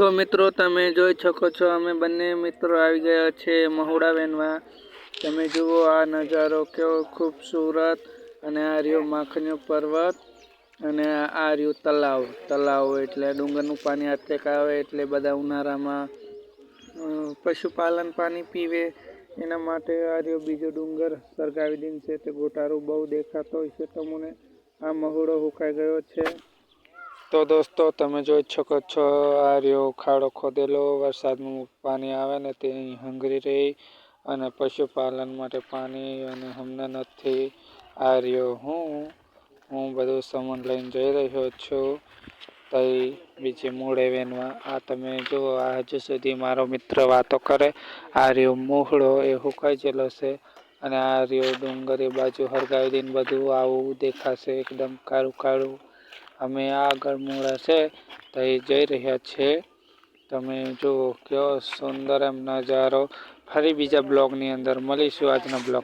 તો મિત્રો તમે જોઈ શકો છો, અમે બંને મિત્રો આવી ગયા છે મહુડા વેનમાં તમે જુઓ આ નજારો કેવો ખૂબસૂરત અને આ રહ્યો માખણીયો પર્વત અને આ રહ્યું તલાવ. તલાવ એટલે ડુંગરનું પાણી આટલેક આવે એટલે બધા ઉનાળામાં પશુપાલન પાણી પીવે. એના માટે આ રહ્યો બીજો ડુંગર સરગાવી દીન છે તે ગોટારું બહુ દેખાતો હોય છે તમને આ મહુડો હુકાઈ ગયો છે. તો દોસ્તો, તમે જોઈ શકો છો, આ રહ્યો ખાડો ખોદેલો, વરસાદનું પાણી આવે ને તે અહીં હંગરી રહી અને પશુપાલન માટે પાણી અને હમણાં નથી. આ રહ્યો હું હું બધું સામાન લઈને જઈ રહ્યો છું. તઈ બીજી મૂળ વેનમાં આ તમે જુઓ, આ હજુ સુધી મારો મિત્ર વાતો કરે, આ રહ્યો મૂહળો એ હુકાઈ ગયેલો છે અને આ રહ્યો ડુંગર એ બાજુ હરગાવી દઈને બધું આવું દેખાશે, એકદમ કાળું કાળું. અમે આગળ મોડા છે તઈ જઈ રહ્યા છે. તમે જુઓ કયો સુંદર એમ નજારો. ફરી બીજા બ્લોગની અંદર મળીશું આજના બ્લોગ.